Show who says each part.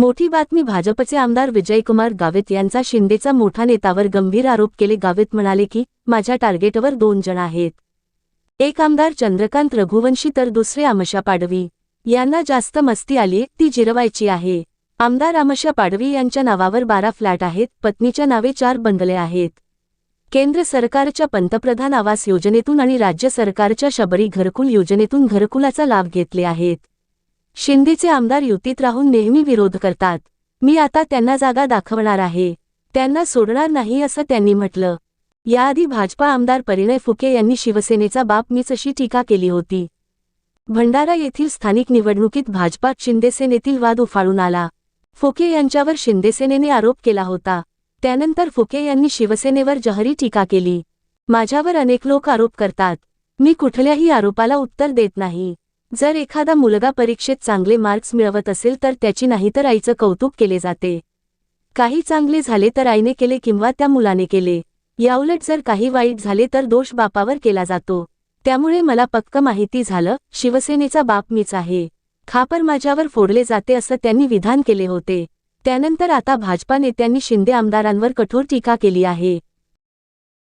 Speaker 1: मोठी बातमी भाजपचे आमदार विजयकुमार गावित यांचा शिंदेचा मोठा नेतावर गंभीर आरोप केले. गावित म्हणाले की माझ्या टार्गेटवर दोन जण आहेत. एक आमदार चंद्रकांत रघुवंशी तर दुसरे आमशा पाडवी. यांना जास्त मस्ती आली ती जिरवायची आहे. आमदार आमशा पाडवी यांच्या नावावर बारा फ्लॅट आहेत पत्नीच्या नावे चार बंगले आहेत. केंद्र सरकारच्या पंतप्रधान आवास योजनेतून आणि राज्य सरकारच्या शबरी घरकुल योजनेतून घरकुलाचा लाभ घेतले आहेत. शिंदेचे आमदार युतीत राहून नेहमी विरोध करतात. मी आता त्यांना जागा दाखवणार आहे. त्यांना सोडणार नाही असं त्यांनी म्हटलं. याआधी भाजपा आमदार परिणय फुके यांनी शिवसेनेचा बाप मीच अशी टीका केली होती. भंडारा येथील स्थानिक निवडणुकीत भाजपात शिंदेसेनेतील वाद उफाळून आला. फुके यांच्यावर शिंदेसेनेने आरोप केला होता. त्यानंतर फुके यांनी शिवसेनेवर जहरी टीका केली. माझ्यावर अनेक लोक आरोप करतात. मी कुठल्याही आरोपाला उत्तर देत नाही. जर एखादा मुलगा परीक्षेत चांगले मार्क्स मिळवत असेल तर त्याची नाही तर आईचं कौतुक केले जाते. काही चांगले झाले तर आईने केले किंवा त्या मुलाने केले. याउलट जर काही वाईट झाले तर दोष बापावर केला जातो. त्यामुळे मला पक्क माहिती झालं शिवसेनेचा बाप मीच आहे. खापर माझ्यावर फोडले जाते असं त्यांनी विधान केले होते. त्यानंतर आता भाजपा नेत्यांनी शिंदे आमदारांवर कठोर टीका केली आहे.